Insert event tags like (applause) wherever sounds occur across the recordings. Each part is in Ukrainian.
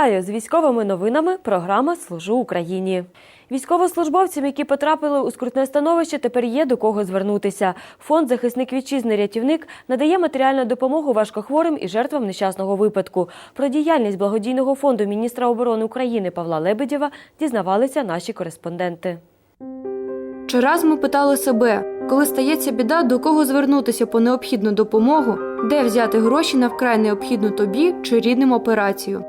Вітаю з військовими новинами. Програма Служу Україні. Військовослужбовцям, які потрапили у скрутне становище, тепер є до кого звернутися. Фонд Захисник вітчизни рятівник надає матеріальну допомогу важкохворим і жертвам нещасного випадку. Про діяльність благодійного фонду міністра оборони України Павла Лебедєва дізнавалися наші кореспонденти. Чи раз ми питали себе, коли стається біда, до кого звернутися по необхідну допомогу, де взяти гроші на вкрай необхідну тобі чи рідним операцію?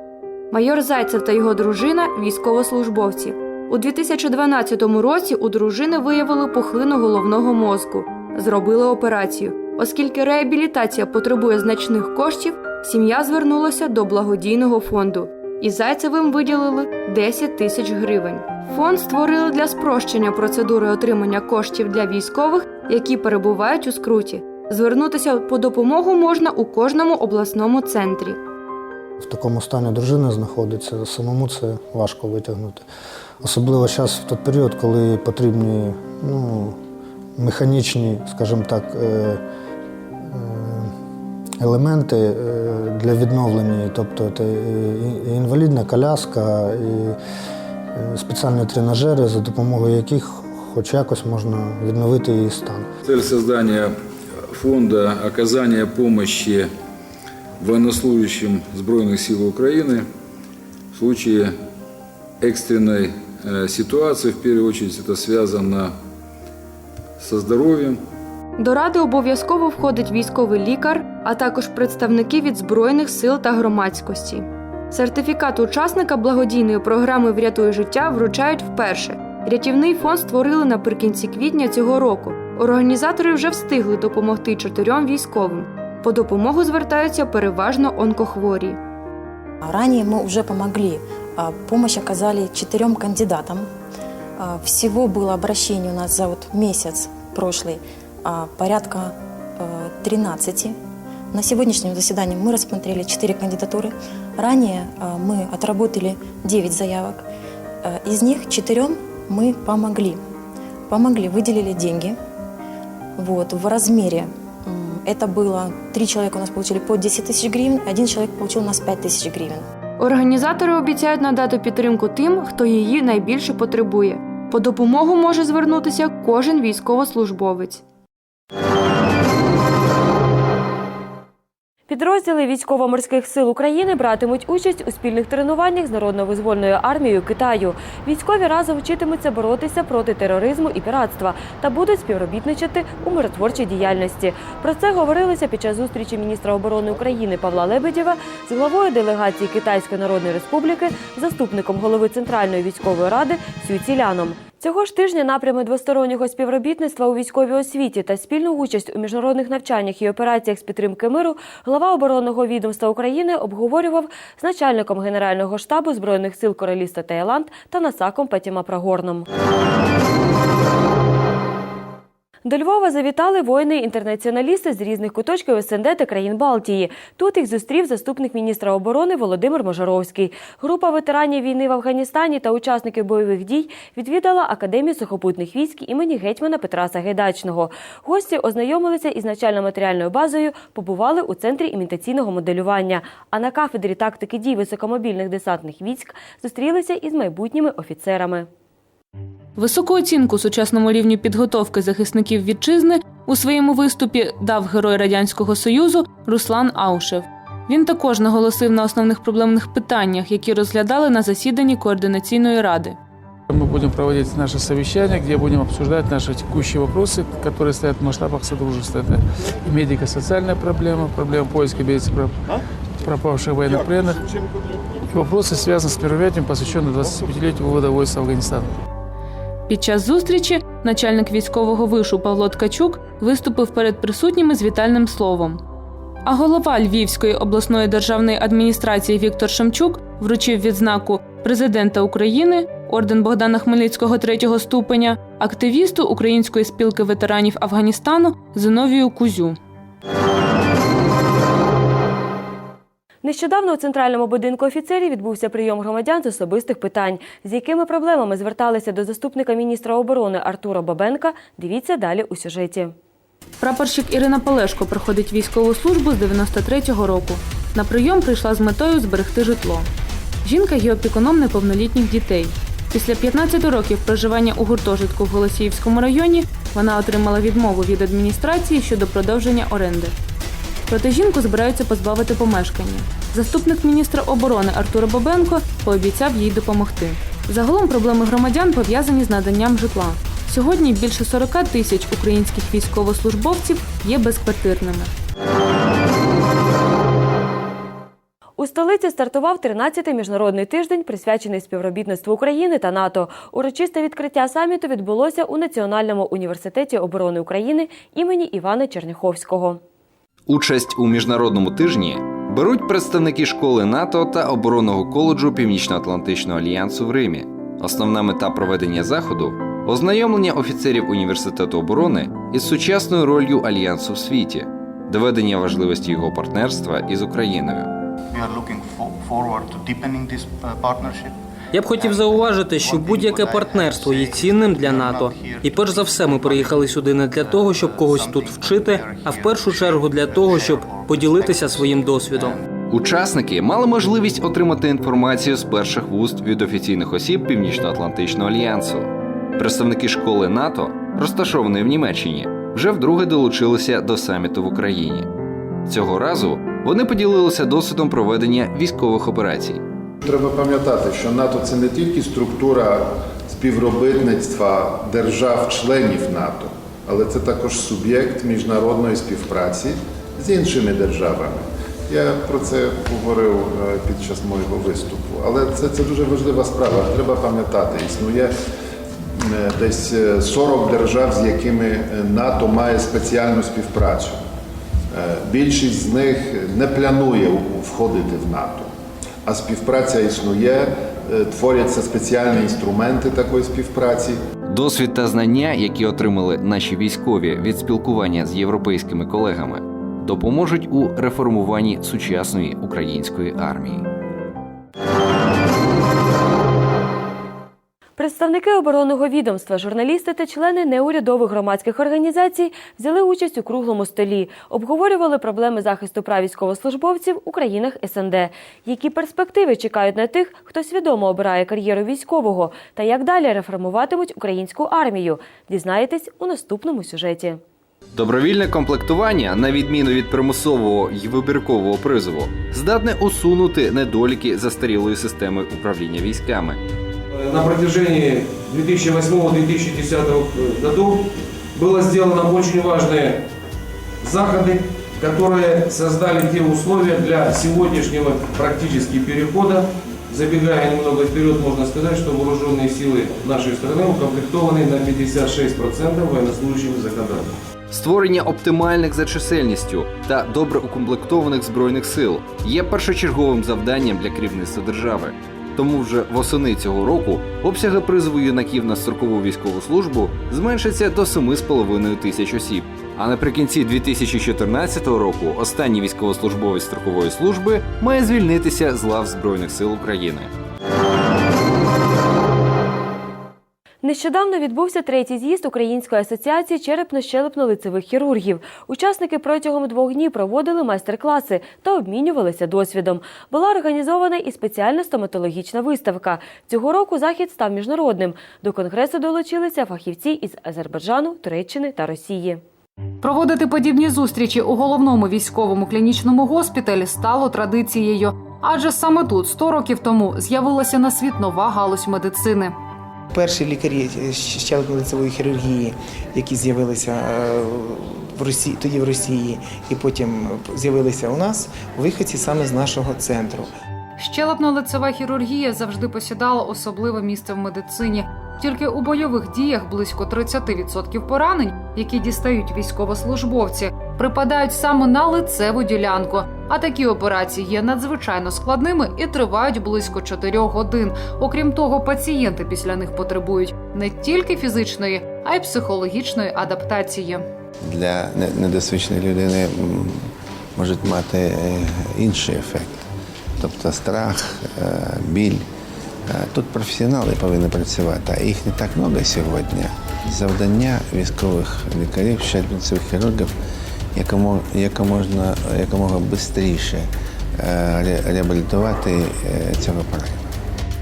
Майор Зайцев та його дружина військовослужбовці. У 2012 році у дружини виявили пухлину головного мозку. Зробили операцію. Оскільки реабілітація потребує значних коштів, сім'я звернулася до благодійного фонду. І Зайцевим виділили 10 тисяч гривень. Фонд створили для спрощення процедури отримання коштів для військових, які перебувають у скруті. Звернутися по допомогу можна у кожному обласному центрі. В такому стані дружина знаходиться, самому це важко витягнути. Особливо зараз в той період, коли потрібні ну, механічні, скажімо так, е, е, елементи е, для відновлення, тобто це і- інвалідна коляска, і спеціальні тренажери, за допомогою яких хоч якось можна відновити її стан. Цель создания фонда оказания помощи военнослужащим Збройных сил Украины в случае экстренной э, ситуации, в первую очередь это связано со здоровьем, До ради обов'язково входить військовий лікар, а також представники від збройних сил та громадськості. Сертифікат учасника благодійної програми Врятуй життя вручають вперше. Рятівний фонд створили наприкінці квітня цього року. Організатори вже встигли допомогти чотирьом військовим. По допомогу звертаються переважно онкохворі. Ранее мы уже помогли. а, Помощь оказали четырем кандидатам. А, Всего было обращений у нас за вот месяц прошлый а, порядка э, 13. На сегодняшнем заседании мы рассмотрели 4 кандидатуры. Ранее а, мы отработали 9 заявок. Э, Из них четырем мы помогли. Помогли, выделили деньги. Вот, в размере м, это было три человека у нас получили по 10 тысяч гривен, один человек получил у нас 5 тысяч гривен. Організатори обіцяють надати підтримку тим, хто її найбільше потребує. По допомогу може звернутися кожен військовослужбовець. Підрозділи військово-морських сил України братимуть участь у спільних тренуваннях з народно-визвольною армією Китаю. Військові разом вчитимуться боротися проти тероризму і піратства та будуть співробітничати у миротворчій діяльності. Про це говорилося під час зустрічі міністра оборони України Павла Лебедєва з главою делегації Китайської Народної Республіки, заступником голови Центральної військової ради Сю Ціляном. Цього ж тижня напрями двостороннього співробітництва у військовій освіті та спільну участь у міжнародних навчаннях і операціях з підтримки миру глава оборонного відомства України обговорював з начальником Генерального штабу Збройних сил Королівства Таїланд та Насаком Петіма Прагорном. До Львова завітали воїни-інтернаціоналісти з різних куточків СНД та країн Балтії. Тут їх зустрів заступник міністра оборони Володимир Можаровський. Група ветеранів війни в Афганістані та учасників бойових дій відвідала Академію сухопутних військ імені гетьмана Петра Сагайдачного. Гості ознайомилися із начально-матеріальною базою, побували у центрі імітаційного моделювання. А на кафедрі тактики дій високомобільних десантних військ зустрілися із майбутніми офіцерами. Високу оцінку сучасному рівню підготовки захисників вітчизни у своєму виступі дав герой радянського союзу Руслан Аушев. Він також наголосив на основних проблемних питаннях, які розглядали на засіданні координаційної ради. Мы будем проводить наше совещание, где будем обсуждать наши текущие вопросы, которые стоят в масштабах сотрудничества. Это и медико-социальная проблема, проблема поиска беженцев, проп- пропавших военнопленных, и вопросы, связанные с мероприятием, посвященным 25-летию вывода войск с Афганистана. Під час зустрічі начальник військового вишу Павло Ткачук виступив перед присутніми з вітальним словом. А голова Львівської обласної державної адміністрації Віктор Шемчук вручив відзнаку президента України, орден Богдана Хмельницького третього ступеня, активісту Української спілки ветеранів Афганістану Зиновію Кузю. Нещодавно у центральному будинку офіцерів відбувся прийом громадян з особистих питань. З якими проблемами зверталися до заступника міністра оборони Артура Бабенка, дивіться далі у сюжеті. Прапорщик Ірина Полешко проходить військову службу з 93-го року. На прийом прийшла з метою зберегти житло. Жінка є неповнолітніх дітей. Після 15 років проживання у гуртожитку в Голосіївському районі вона отримала відмову від адміністрації щодо продовження оренди. Проте жінку збираються позбавити помешкання. Заступник міністра оборони Артур Бабенко пообіцяв їй допомогти. Загалом проблеми громадян пов'язані з наданням житла. Сьогодні більше 40 тисяч українських військовослужбовців є безквартирними. У столиці стартував 13-й міжнародний тиждень, присвячений співробітництву України та НАТО. Урочисте відкриття саміту відбулося у Національному університеті оборони України імені Івана Черняховського. Участь у міжнародному тижні беруть представники школи НАТО та оборонного коледжу Північно-Атлантичного альянсу в Римі. Основна мета проведення заходу ознайомлення офіцерів університету оборони із сучасною ролью альянсу в світі, доведення важливості його партнерства із Україною. We are looking forward to deepening this uh, partnership. Я б хотів зауважити, що будь-яке партнерство є цінним для НАТО. І перш за все, ми приїхали сюди не для того, щоб когось тут вчити, а в першу чергу для того, щоб поділитися своїм досвідом. Учасники мали можливість отримати інформацію з перших вуст від офіційних осіб Північно-Атлантичного альянсу. Представники школи НАТО, розташованої в Німеччині, вже вдруге долучилися до саміту в Україні. Цього разу вони поділилися досвідом проведення військових операцій. Треба пам'ятати, що НАТО це не тільки структура співробітництва держав-членів НАТО, але це також суб'єкт міжнародної співпраці з іншими державами. Я про це говорив е, під час моєго виступу. Але це, це дуже важлива справа. Треба пам'ятати, існує е, десь е, 40 держав, з якими е, НАТО має спеціальну співпрацю. Е, Більшість з них не планує входити в НАТО, а співпраця існує, е, творяться спеціальні інструменти такої співпраці. Досвід та знання, які отримали наші військові від спілкування з європейськими колегами, допоможуть у реформуванні сучасної української армії. Представники оборонного відомства, журналісти та члени неурядових громадських організацій взяли участь у круглому столі, обговорювали проблеми захисту прав військовослужбовців у країнах СНД, які перспективи чекають на тих, хто свідомо обирає кар'єру військового, та як далі реформуватимуть українську армію. Дізнаєтесь у наступному сюжеті. Добровільне комплектування, на відміну від примусового й вибіркового призову, здатне усунути недоліки застарілої системи управління військами. На протяжении 2008-2010 годов было сделано очень важные заходы, которые создали те условия для сегодняшнего практически перехода. Забегая немного вперед, можно сказать, что вооруженные силы нашей страны укомплектованы на 56% военнослужащими за кадрами. Створення оптимальних за чисельністю та добре укомплектованих збройних сил є першочерговим завданням для керівництва держави. Тому вже восени цього року обсяги призову юнаків на строкову військову службу зменшаться до 7,5 тисяч осіб. А наприкінці 2014 року останній військовослужбовець строкової служби має звільнитися з лав Збройних сил України. Нещодавно відбувся третій з'їзд Української асоціації черепно-щелепно-лицевих хірургів. Учасники протягом двох днів проводили майстер-класи та обмінювалися досвідом. Була організована і спеціальна стоматологічна виставка. Цього року захід став міжнародним. До конгресу долучилися фахівці із Азербайджану, Туреччини та Росії. Проводити подібні зустрічі у головному військовому клінічному госпіталі стало традицією, адже саме тут 100 років тому з'явилася на світ нова галузь медицини. Перші лікарі щелепно-лицевої хірургії, які з'явилися е, в Росії, тоді в Росії, і потім з'явилися у нас, виходці саме з нашого центру. Щелепно-лицева хірургія завжди посідала особливе місце в медицині. Тільки у бойових діях близько 30% поранень, які дістають військовослужбовці, припадають саме на лицеву ділянку. А такі операції є надзвичайно складними і тривають близько 4 годин. Окрім того, пацієнти після них потребують не тільки фізичної, а й психологічної адаптації. для не- недосвідченої людини можуть мати е, інший ефект, тобто страх, е, біль. Е, Тут професіонали повинні працювати, а їх не так багато сьогодні. Завдання військових лікарів, щелепно хірургів якомога, швидше ре- реабілітувати е, цього пораненого.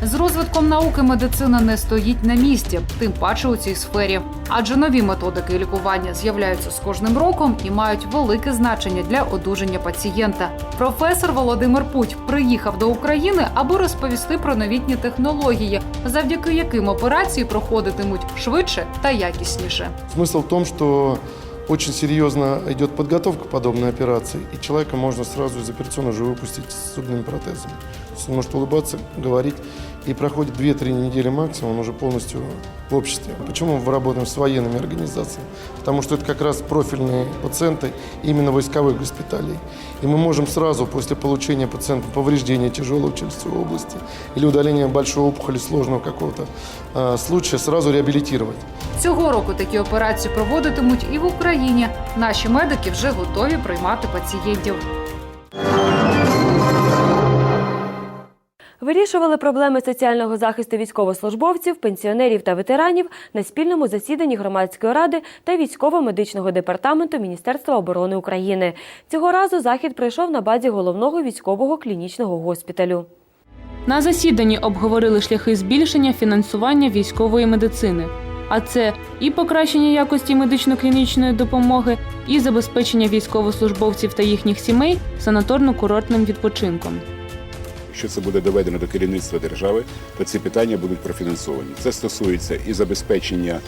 З розвитком науки медицина не стоїть на місці, тим паче у цій сфері. Адже нові методики лікування з'являються з кожним роком і мають велике значення для одужання пацієнта. Професор Володимир Путь приїхав до України, аби розповісти про новітні технології, завдяки яким операції проходитимуть швидше та якісніше. Смысл в том, что очень серьезно идет подготовка подобной операции, и человека можно сразу из операционной уже выпустить с зубными протезами. То есть он может улыбаться, говорить, и проходит 2-3 недели максимум, он уже полностью в обществе. Почему мы работаем с военными организациями? Потому что это как раз профильные пациенты именно войсковых госпиталей. И мы можем сразу после получения пациента повреждения тяжелой челюстевой области или удаления большой опухоли сложного какого-то э, случая сразу реабилитировать. Цього року такі операції проводитимуть і в Україні. Наші медики вже готові приймати пацієнтів. Вирішували проблеми соціального захисту військовослужбовців, пенсіонерів та ветеранів на спільному засіданні громадської ради та військово-медичного департаменту Міністерства оборони України. Цього разу захід пройшов на базі головного військового клінічного госпіталю. На засіданні обговорили шляхи збільшення фінансування військової медицини. А це і покращення якості медично-клінічної допомоги, і забезпечення військовослужбовців та їхніх сімей санаторно-курортним відпочинком. Якщо це буде доведено до керівництва держави, то ці питання будуть профінансовані. Це стосується і забезпечення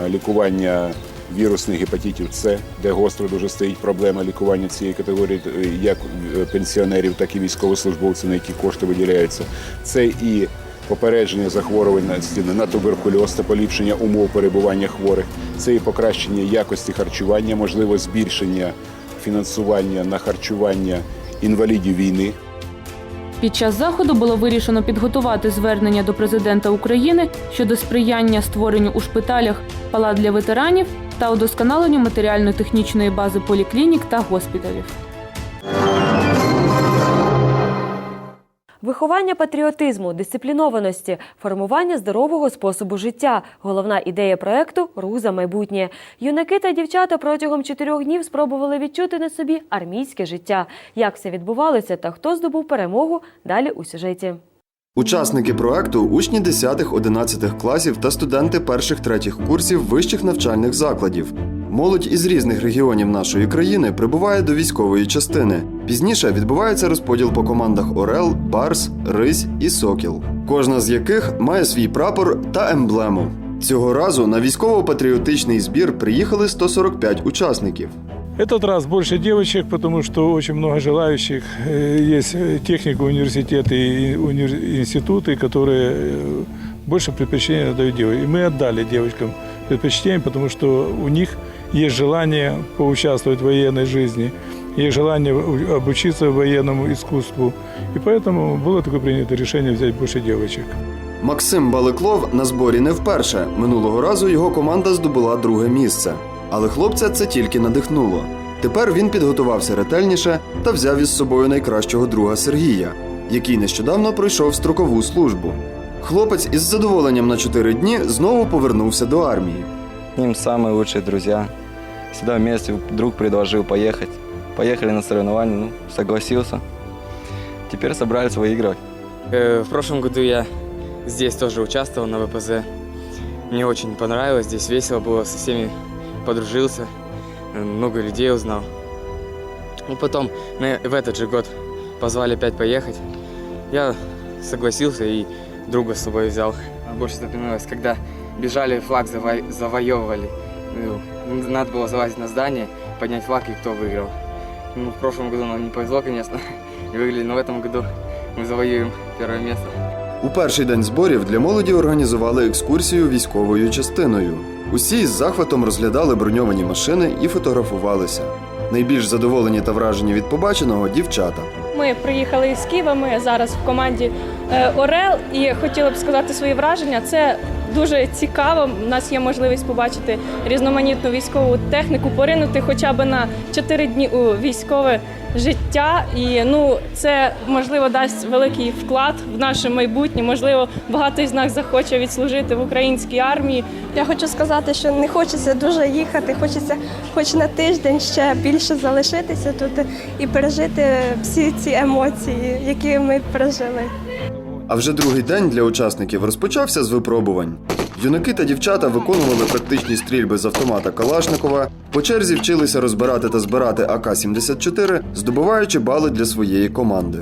е, лікування вірусних гепатитів С, де гостро дуже стоїть проблема лікування цієї категорії, е, як е, пенсіонерів, так і військовослужбовців, на які кошти виділяються. Це і попередження захворюваності на туберкульоз та поліпшення умов перебування хворих, це і покращення якості харчування, можливо, збільшення фінансування на харчування інвалідів війни. Під час заходу було вирішено підготувати звернення до президента України щодо сприяння створенню у шпиталях палат для ветеранів та удосконаленню матеріально-технічної бази поліклінік та госпіталів. Виховання патріотизму, дисциплінованості, формування здорового способу життя головна ідея проекту Рух за майбутнє. Юнаки та дівчата протягом чотирьох днів спробували відчути на собі армійське життя. Як все відбувалося та хто здобув перемогу? Далі у сюжеті. Учасники проекту учні 10-11 класів та студенти перших-третіх курсів вищих навчальних закладів. Молодь із різних регіонів нашої країни прибуває до військової частини. Пізніше відбувається розподіл по командах Орел, Барс, Рись і Сокіл, кожна з яких має свій прапор та емблему. Цього разу на військово-патріотичний збір приїхали 145 учасників. Этот раз больше девочек, потому что очень много желающих. Э, Есть э, техника, университеты и универ- институты, которые э, больше предпочтения дают девочкам. И мы отдали девочкам предпочтение, потому что у них есть желание поучаствовать в военной жизни, есть желание у- обучиться военному искусству. И поэтому было такое принято решение взять больше девочек. Максим Баликлов на зборі не вперше. Минулого разу його команда здобула друге місце. Але хлопця це тільки надихнуло. Тепер він підготувався ретельніше та взяв із собою найкращого друга Сергія, який нещодавно пройшов строкову службу. Хлопець із задоволенням на чотири дні знову повернувся до армії. С ним самые лучшие друзья. Всегда вместе друг предложил поехать. Поехали на соревнования, ну, согласился. Теперь собрались выигрывать. Э, В прошлом году я здесь тоже участвовал на ВПЗ. Мне очень понравилось, здесь весело было, со всеми подружился, много людей узнал. И потом на- в этот же год позвали опять поехать. Я согласился и друга с собой взял. Больше запоминалось, когда бежали, флаг заво- завоевывали. Ну, Надо было залазить на здание, поднять флаг и кто выиграл. Ну, в прошлом году нам не повезло, конечно, (laughs) не выиграли, но в этом году мы завоюем первое место. У перший день зборів для молоді організували екскурсію військовою частиною. Усі з захватом розглядали броньовані машини і фотографувалися. Найбільш задоволені та вражені від побаченого дівчата. Ми приїхали із Києва. Ми зараз в команді е, Орел і хотіли б сказати свої враження. Це дуже цікаво. У нас є можливість побачити різноманітну військову техніку, поринути хоча б на 4 дні у військове життя. І ну це можливо дасть великий вклад в наше майбутнє. Можливо, багато із нас захоче відслужити в українській армії. Я хочу сказати, що не хочеться дуже їхати, хочеться хоч на тиждень ще більше залишитися тут і пережити всі ці емоції, які ми пережили. А вже другий день для учасників розпочався з випробувань. Юнаки та дівчата виконували практичні стрільби з автомата Калашникова, по черзі вчилися розбирати та збирати АК-74, здобуваючи бали для своєї команди.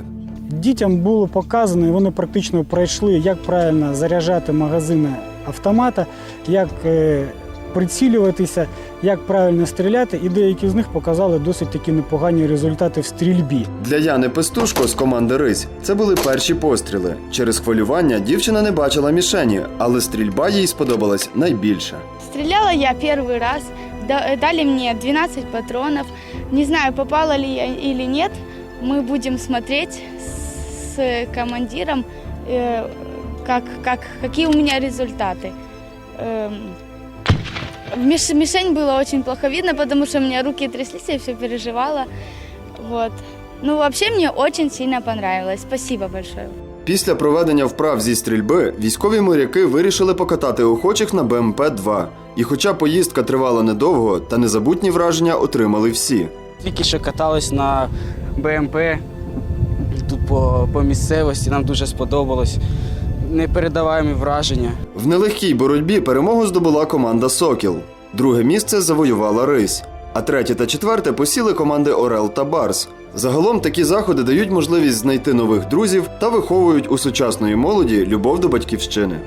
Дітям було показано, і вони практично пройшли, як правильно заряджати магазини автомата, як е, прицілюватися, як правильно стріляти, і деякі з них показали досить такі непогані результати в стрільбі. Для Яни Пестушко з команди Рись це були перші постріли. Через хвилювання дівчина не бачила мішені, але стрільба їй сподобалась найбільше. Стреляла я первый раз. Да- Дали мне 12 патронов. Не знаю, попала ли я или нет. Мы будем смотреть с командиром, э, как, как, какие у меня результаты. Эм, в миш- Мишень было очень плохо видно, потому что у меня руки тряслись, я все переживала. Вот. Ну, вообще мне очень сильно понравилось. Спасибо большое. Після проведення вправ зі стрільби військові моряки вирішили покатати охочих на БМП-2. І хоча поїздка тривала недовго, та незабутні враження отримали всі. Тільки що катались на БМП тут по, по місцевості, нам дуже сподобалось. Непередаваємі враження. В нелегкій боротьбі перемогу здобула команда Сокіл. Друге місце завоювала Рись. А третє та четверте посіли команди Орел та Барс. Загалом такі заходи дають можливість знайти нових друзів та виховують у сучасної молоді любов до батьківщини.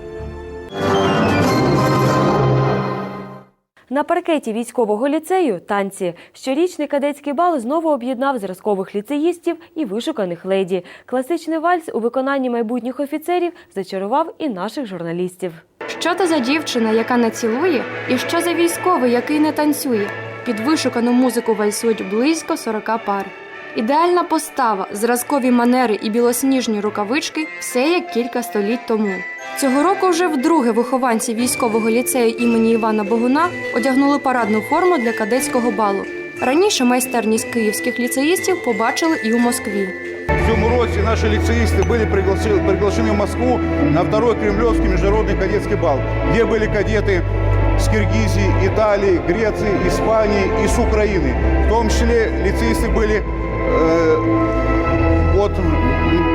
На паркеті військового ліцею танці щорічний кадетський бал знову об'єднав зразкових ліцеїстів і вишуканих леді. Класичний вальс у виконанні майбутніх офіцерів зачарував і наших журналістів. Що то за дівчина, яка не цілує, і що за військовий, який не танцює? Під вишукану музику вальсують близько 40 пар. Ідеальна постава, зразкові манери і білосніжні рукавички все як кілька століть тому. Цього року вже вдруге вихованці військового ліцею імені Івана Богуна одягнули парадну форму для кадетського балу. Раніше майстерність київських ліцеїстів побачили і у Москві. В цьому році наші ліцеїсти були приглашені, приглашені в Москву на второй Кремлевский международный кадетский бал, где были кадеты с Киргизии, Италии, Греции, Испании и с Украины. В том числе лицеисты были э, от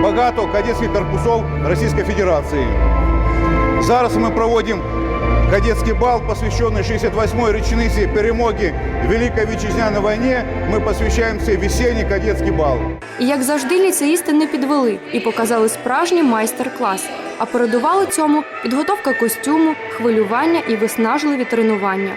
багато кадетских корпусов Российской Федерации. Зараз ми проводимо кадетский бал, посвященный 68-й річниці перемоги в Великой Вітчизняній війні. Ми посвящаємо цей весенний кадетский бал. І як завжди, ліцеїсти не підвели і показали справжній майстер-клас. А передували цьому підготовка костюму, хвилювання і виснажливі тренування.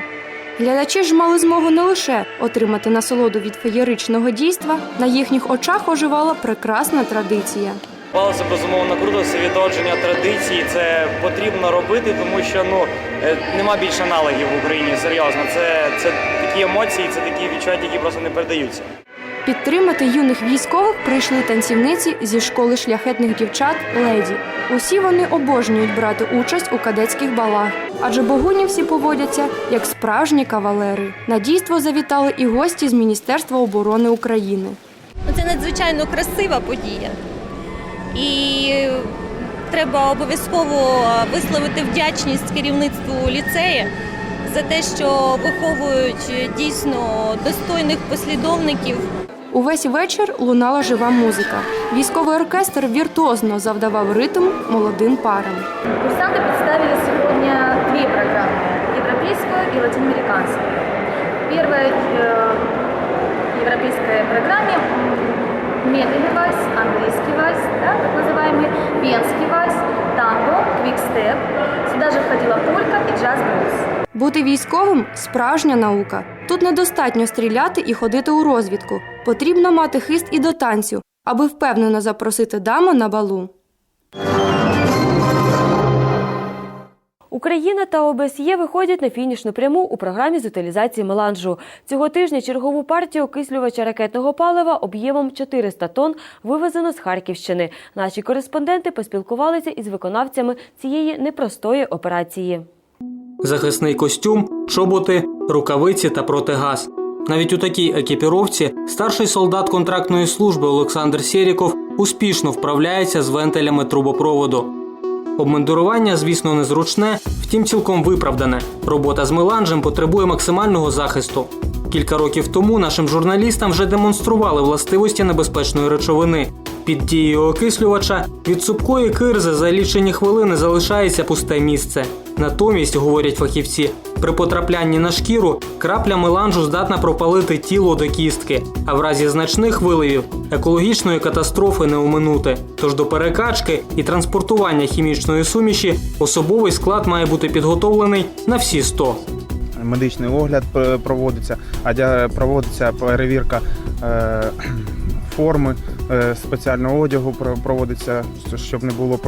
Глядачі ж мали змогу не лише отримати насолоду від феєричного дійства, на їхніх очах оживала прекрасна традиція. Це безумовно круто, це відродження традиції. Це потрібно робити, тому що ну е, нема більше аналогів в Україні. Серйозно, це, це такі емоції, це такі відчуття, які просто не передаються. Підтримати юних військових прийшли танцівниці зі школи шляхетних дівчат Леді. Усі вони обожнюють брати участь у кадетських балах, адже богуні всі поводяться як справжні кавалери. На дійство завітали і гості з Міністерства оборони України. Ну, Це надзвичайно красива подія І треба обов'язково висловити вдячність керівництву ліцею за те, що виховують дійсно достойних послідовників. Увесь вечір лунала жива музика. Військовий оркестр віртуозно завдавав ритм молодим парам. Курсанты представили сегодня две программы – европейскую и латиноамериканскую. В первой э, европейской программе медленный вальс, английский вальс, да, так называемый венский вальс, танго, квикстеп. Сюда же входила полька и джаз-блюз. Бути військовим справжня наука. Тут недостатньо стріляти і ходити у розвідку. Потрібно мати хист і до танцю, аби впевнено запросити даму на балу. Україна та ОБСЄ виходять на фінішну пряму у програмі з утилізації меланжу. Цього тижня чергову партію окислювача ракетного палива об'ємом 400 тонн вивезено з Харківщини. Наші кореспонденти поспілкувалися із виконавцями цієї непростої операції. захисний костюм, чоботи, рукавиці та протигаз. Навіть у такій екіпіровці старший солдат контрактної служби Олександр Сєріков успішно вправляється з вентилями трубопроводу. Обмундирування, звісно, незручне, втім цілком виправдане. Робота з меланжем потребує максимального захисту. Кілька років тому нашим журналістам вже демонстрували властивості небезпечної речовини. Під дією окислювача від цупкої кирзи за лічені хвилини залишається пусте місце. Натомість, говорять фахівці, при потраплянні на шкіру крапля меланжу здатна пропалити тіло до кістки, а в разі значних виливів екологічної катастрофи не оминути. Тож до перекачки і транспортування хімічної суміші особовий склад має бути підготовлений на всі 100. медичний огляд проводиться, адя- проводиться перевірка е, (clears throat) форми спеціального одягу проводиться, щоб не було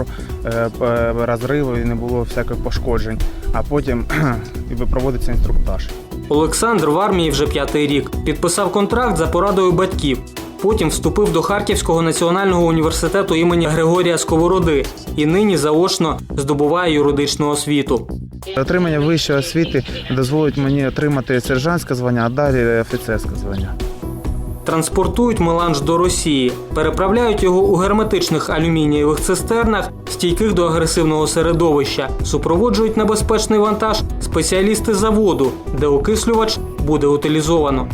е, розриву і не було всяких пошкоджень. А потім (clears throat) проводиться інструктаж. Олександр в армії вже п'ятий рік. Підписав контракт за порадою батьків. Потім вступив до Харківського національного університету імені Григорія Сковороди і нині заочно здобуває юридичну освіту. Отримання вищої освіти дозволить мені отримати сержантське звання, а далі офіцерське звання Транспортують меланж до Росії, переправляють його у герметичних алюмінієвих цистернах, стійких до агресивного середовища, супроводжують небезпечний вантаж спеціалісти заводу, де окислювач буде утилізовано.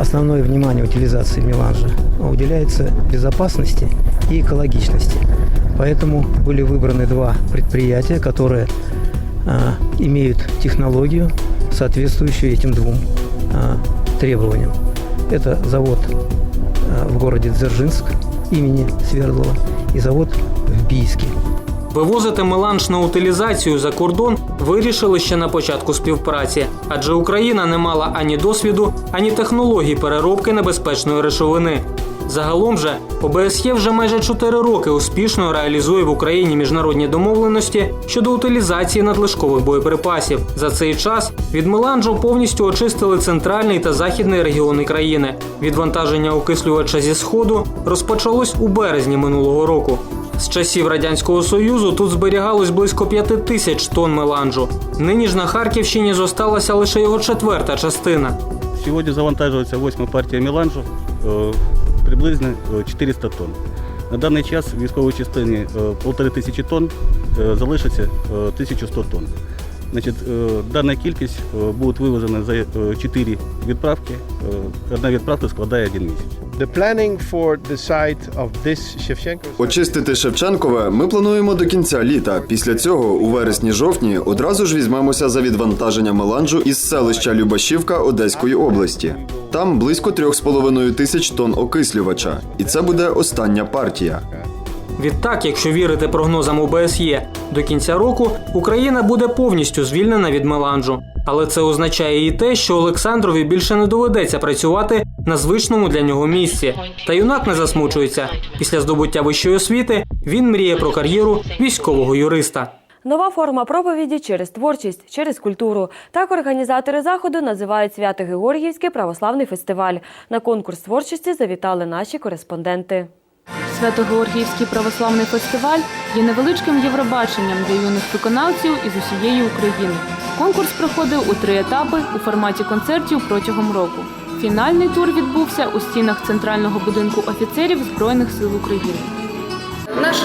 Основное внимание утилизации меланжа уделяется безопасности и экологичности. Поэтому были выбраны два предприятия, которые а, имеют технологию, соответствующую этим двум а, требованиям. Это завод в городе Дзержинск имени Свердлова и завод в Бийске. Вивозити меланж на утилізацію за кордон вирішили ще на початку співпраці, адже Україна не мала ані досвіду, ані технологій переробки небезпечної речовини. Загалом же ОБСЄ вже майже 4 роки успішно реалізує в Україні міжнародні домовленості щодо утилізації надлишкових боєприпасів. За цей час від меланжу повністю очистили центральний та західний регіони країни. Відвантаження окислювача зі сходу розпочалось у березні минулого року. З часів радянського союзу тут зберігалось близько п'яти тисяч тонн меланжу. Нині ж на Харківщині зосталася лише його четверта частина. Сьогодні завантажується восьма партія меланжу, е, приблизно е, 400 тонн. На даний час в військовій частині е, полтори тисячі тонн, е, залишиться е, 1100 тонн. Значить, е, дана кількість е, буде вивезена за 4 відправки. Е, Одна відправка складає один місяць. The planning for the site of this Shevchenko Очистити Шевченкове ми плануємо до кінця літа. Після цього, у вересні-жовтні, одразу ж візьмемося за відвантаження меланжу із селища Любашівка Одеської області. Там близько 3,5 тисяч тонн окислювача, і це буде остання партія. Відтак, якщо вірити прогнозам ОБСЄ, до кінця року Україна буде повністю звільнена від меланжу. Але це означає і те, що Олександрові більше не доведеться працювати на звичному для нього місці. Та юнак не засмучується. Після здобуття вищої освіти він мріє про кар'єру військового юриста. Нова форма проповіді через творчість, через культуру. Так організатори заходу називають Свято-Георгіївський православний фестиваль. На конкурс творчості завітали наші кореспонденти. Свято-Георгіївський православний фестиваль є невеличким євробаченням для юних виконавців із усієї України. Конкурс проходив у три етапи у форматі концертів протягом року. Фінальний тур відбувся у стінах центрального будинку офіцерів Збройних сил України. Наш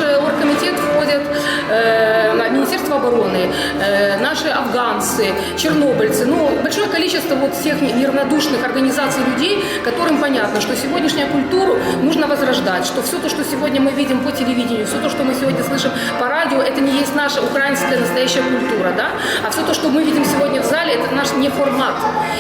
оргкомитет входит э, Министерство обороны, э, наши афганцы, чернобыльцы, ну, большое количество вот всех неравнодушных организаций людей, которым понятно, что сегодняшнюю культуру нужно возрождать, что все то, что сегодня мы видим по телевидению, все то, что мы сегодня слышим по радио, это не есть наша украинская настоящая культура, да, а все то, что мы видим сегодня в зале, это наш не формат.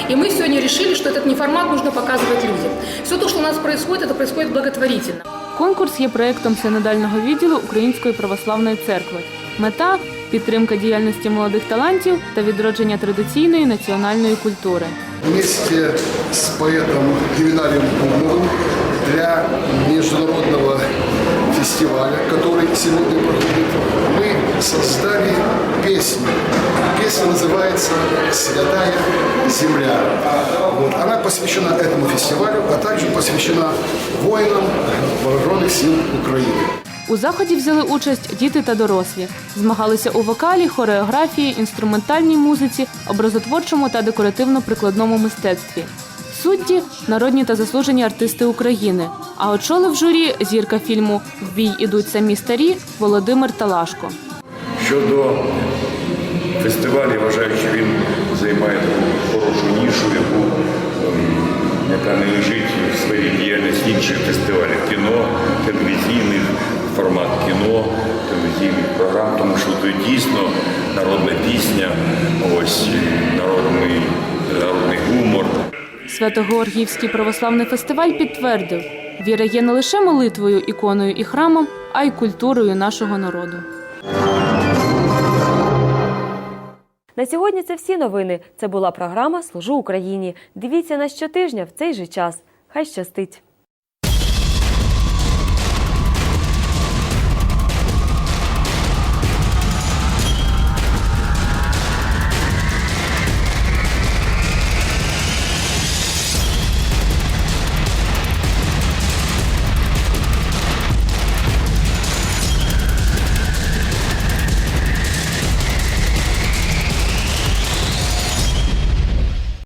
И мы сегодня решили, что этот не формат нужно показывать людям. Все то, что у нас происходит, это происходит благотворительно. Конкурс є проєктом синодального відділу Української православної церкви. Мета підтримка діяльності молодих талантів та відродження традиційної національної культури. Вместе с поэтом Гевинарием Бумовым для международного фестиваля, который сегодня проходит, мы создали песню. Песня называется «Святая земля». Вот. Она посвящена этому фестивалю, а также посвящена воинам вооруженных сил Украины. У заході взяли участь діти та дорослі. Змагалися у вокалі, хореографії, інструментальній музиці, образотворчому та декоративно-прикладному мистецтві. Судді народні та заслужені артисти України. А очолив журі зірка фільму В бій ідуть самі старі Володимир Талашко. Щодо фестивалю, вважаю, що він займає таку хорошу нішу, яку, ем, яка не лежить в сфері діяльності інших фестивалів кіно, телевізійних, формат кіно, телевізійних програм, тому що тут дійсно народна пісня, ось народний, народний гумор. Свято-Георгіївський православний фестиваль підтвердив, віра є не лише молитвою, іконою і храмом, а й культурою нашого народу. На сьогодні це всі новини. Це була програма Служу Україні. Дивіться нас щотижня в цей же час. Хай щастить!